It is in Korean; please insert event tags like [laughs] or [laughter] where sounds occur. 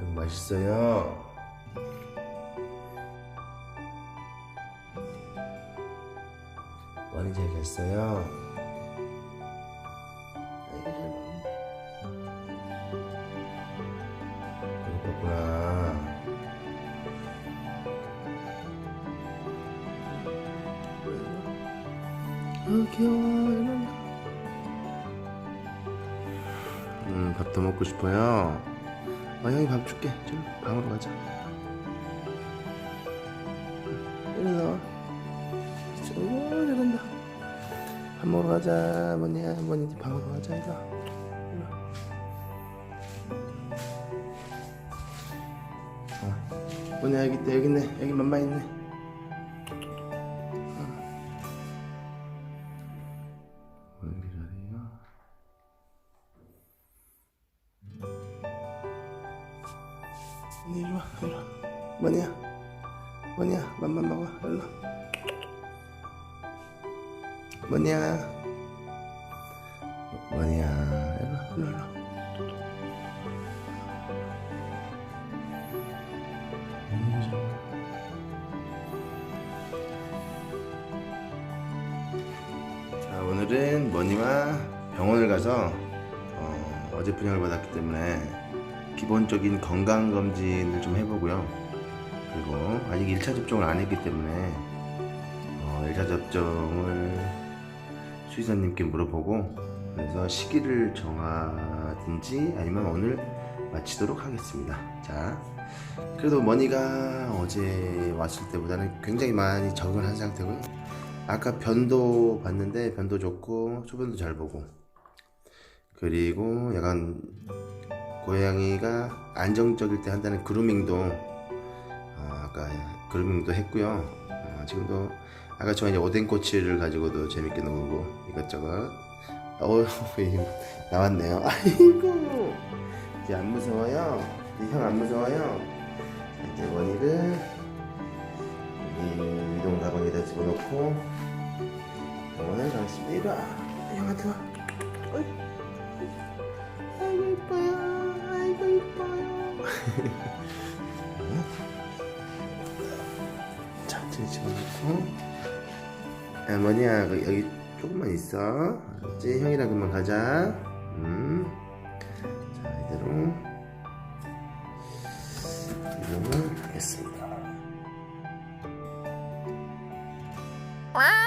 이거 맛있어요. 많이 잘 먹네. 배고팠구나. 아 귀여워 음 밥도 먹고 싶어요. 아 형이 밥 줄게. 좀 방으로 가자. 이리 나와. 오 잘한다. 밥 먹으러 가자. 뭐냐 뭐니 방으로 가자 이거. 어. 뭐냐 여기 있다 여기 있네 여기 맘마 있네. 이리 와. 이리 와. 뭐냐? 뭐냐? 맘만 먹어. 일로. 뭐냐? 뭐냐? 일로 와, 일로 일로. 음, 잘 자, 오늘은 머니와 병원을 가서 어, 어제 분양을 받았기 때문에 기본적인 건강 검진을 좀 해보고요. 그리고 아직 1차 접종을 안 했기 때문에 어, 1차 접종을 수의사님께 물어보고 그래서 시기를 정하든지 아니면 오늘 마치도록 하겠습니다. 자, 그래도 머니가 어제 왔을 때보다는 굉장히 많이 적응을 한 상태고요. 아까 변도 봤는데 변도 좋고 소변도 잘 보고 그리고 약간 고양이가 안정적일 때 한다는 그루밍도 어, 아까 그루밍도 했고요. 어, 지금도 아까 저 이제 오뎅 꼬치를 가지고도 재밌게 놀고 이것저것 어 [laughs] 나왔네요. 아이고 이제 안 무서워요. 형 안 무서워요. 자, 이제 원이를 이 이동 가방에다 집어넣고 병원을 가겠습니다. 이리 와. 형한테 와. 어이. [laughs] 자, 이제 집어넣고. 할머니야, 아, 그 여기 조금만 있어. 알았지? 형이랑 그만 가자. 음. 자, 이대로. 이거는 했습니다. 와!